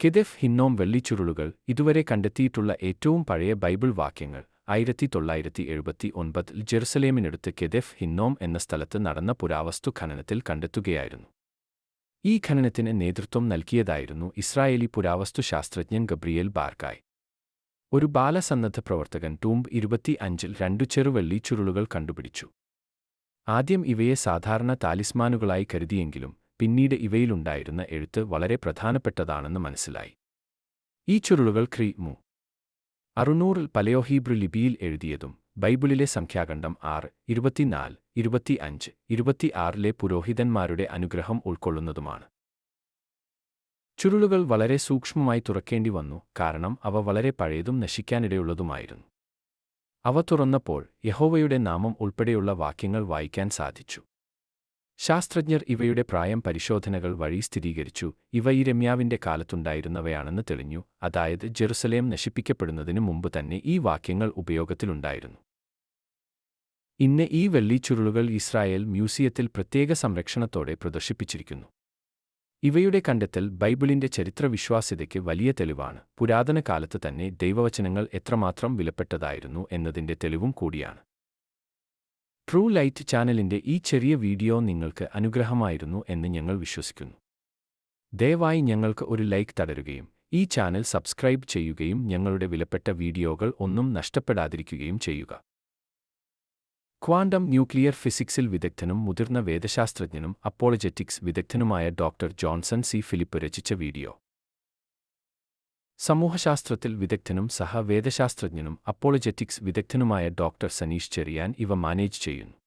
കെദെഫ് ഹിന്നോം വെള്ളിച്ചുരുളുകൾ ഇതുവരെ കണ്ടെത്തിയിട്ടുള്ള ഏറ്റവും പഴയ ബൈബിൾ വാക്യങ്ങൾ. ആയിരത്തി തൊള്ളായിരത്തി എഴുപത്തി ഒൻപതിൽ ജെറുസലേമിനടുത്ത് കെദെഫ് ഹിന്നോം എന്ന സ്ഥലത്ത് നടന്ന പുരാവസ്തു ഖനനത്തിൽ കണ്ടെത്തുകയായിരുന്നു. ഈ ഖനനത്തിന് നേതൃത്വം നൽകിയതായിരുന്നു ഇസ്രായേലി പുരാവസ്തു ശാസ്ത്രജ്ഞൻ ഗബ്രിയേൽ ബാർക്കായ്. ഒരു ബാലസന്നദ്ധ പ്രവർത്തകൻ ടൂംബ് ഇരുപത്തി അഞ്ചിൽ രണ്ടു ചെറുവെള്ളി ചുരുളുകൾ കണ്ടുപിടിച്ചു. ആദ്യം ഇവയെ സാധാരണ താലിസ്മാനുകളായി കരുതിയെങ്കിലും പിന്നീട് ഇവയിലുണ്ടായിരുന്ന എഴുത്ത് വളരെ പ്രധാനപ്പെട്ടതാണെന്ന് മനസ്സിലായി. ഈ ചുരുളുകൾ ക്രി. മു. അറുന്നൂറിൽ പലയോഹീബ്രു ലിപിയിൽ എഴുതിയതും ബൈബിളിലെ സംഖ്യാഖണ്ഡം ആറ് ഇരുപത്തിനാല് ഇരുപത്തിയഞ്ച് ഇരുപത്തിയാറിലെ പുരോഹിതന്മാരുടെ അനുഗ്രഹം ഉൾക്കൊള്ളുന്നതുമാണ്. ചുരുളുകൾ വളരെ സൂക്ഷ്മമായി തുറക്കേണ്ടി വന്നു കാരണം അവ വളരെ പഴയതും നശിക്കാനിടയുള്ളതുമായിരുന്നു. അവ തുറന്നപ്പോൾ യഹോവയുടെ നാമം ഉൾപ്പെടെയുള്ള വാക്യങ്ങൾ വായിക്കാൻ സാധിച്ചു. ശാസ്ത്രജ്ഞർ ഇവയുടെ പ്രായം പരിശോധനകൾ വഴി സ്ഥിരീകരിച്ചു. ഇവ ഈ രമ്യാവിന്റെ കാലത്തുണ്ടായിരുന്നവയാണെന്ന് തെളിഞ്ഞു. അതായത് ജെറുസലേം നശിപ്പിക്കപ്പെടുന്നതിനു മുമ്പ് തന്നെ ഈ വാക്യങ്ങൾ ഉപയോഗത്തിലുണ്ടായിരുന്നു. ഇന്ന് ഈ വെള്ളിച്ചുരുളുകൾ ഇസ്രായേൽ മ്യൂസിയത്തിൽ പ്രത്യേക സംരക്ഷണത്തോടെ പ്രദർശിപ്പിച്ചിരിക്കുന്നു. ഇവയുടെ കണ്ടെത്തൽ ബൈബിളിന്റെ ചരിത്രവിശ്വാസ്യതയ്ക്ക് വലിയ തെളിവാണ്. പുരാതന കാലത്ത് തന്നെ ദൈവവചനങ്ങൾ എത്രമാത്രം വിലപ്പെട്ടതായിരുന്നു എന്നതിന്റെ തെളിവും കൂടിയാണ്. ട്രൂ ലൈറ്റ് ചാനലിന്റെ ഈ ചെറിയ വീഡിയോ നിങ്ങൾക്ക് അനുഗ്രഹമായിരുന്നു എന്ന് ഞങ്ങൾ വിശ്വസിക്കുന്നു. ദയവായി ഞങ്ങൾക്ക് ഒരു ലൈക്ക് തടരുകയും ഈ ചാനൽ സബ്സ്ക്രൈബ് ചെയ്യുകയും ഞങ്ങളുടെ വിലപ്പെട്ട വീഡിയോകൾ ഒന്നും നഷ്ടപ്പെടാതിരിക്കുകയും ചെയ്യുക. ക്വാണ്ടം ന്യൂക്ലിയർ ഫിസിക്സിൽ വിദഗ്ധനും മുതിർന്ന വേദശാസ്ത്രജ്ഞനും അപ്പോളജറ്റിക്സ് വിദഗ്ധനുമായ ഡോക്ടർ ജോൺസൺ സി ഫിലിപ്പ് രചിച്ച വീഡിയോ. സമൂഹശാസ്ത്രത്തിൽ വിദഗ്ധനും സഹ വേദശാസ്ത്രജ്ഞനും അപ്പോളജറ്റിക്സ് വിദഗ്ധനുമായ ഡോക്ടർ സനീഷ് ചെറിയാൻ ഇവ മാനേജ് ചെയ്യുന്നു.